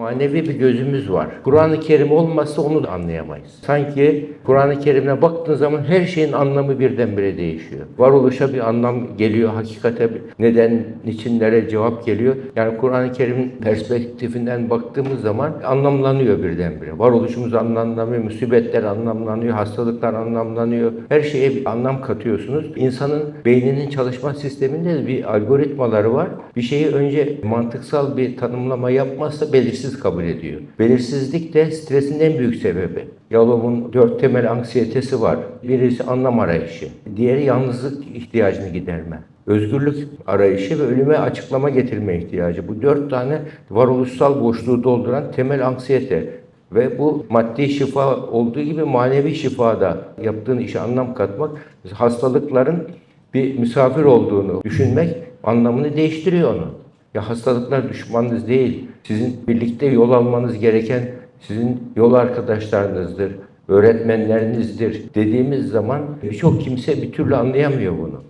Manevi bir gözümüz var. Kur'an-ı Kerim olmazsa onu da anlayamayız. Sanki Kur'an-ı Kerim'e baktığın zaman her şeyin anlamı birdenbire değişiyor. Varoluşa bir anlam geliyor, hakikate bir neden, niçinlere cevap geliyor. Yani Kur'an-ı Kerim'in perspektifinden baktığımız zaman anlamlanıyor birdenbire. Varoluşumuz anlamlanıyor, musibetler anlamlanıyor, hastalıklar anlamlanıyor. Her şeye bir anlam katıyorsunuz. İnsanın beyninin çalışma sisteminde de bir algoritmaları var. Bir şeyi önce mantıksal bir tanımlama yapmazsa belirsiz kabul ediyor. Belirsizlik de stresin en büyük sebebi. Yalov'un dört temel anksiyetesi var. Birisi anlam arayışı, diğeri yalnızlık ihtiyacını giderme. Özgürlük arayışı ve ölüme açıklama getirme ihtiyacı. Bu dört tane varoluşsal boşluğu dolduran temel anksiyete. Ve bu maddi şifa olduğu gibi manevi şifada yaptığın işe anlam katmak, hastalıkların bir misafir olduğunu düşünmek anlamını değiştiriyor onu. Ya hastalıklar düşmanınız değil. Sizin birlikte yol almanız gereken sizin yol arkadaşlarınızdır, öğretmenlerinizdir dediğimiz zaman birçok kimse bir türlü anlayamıyor bunu.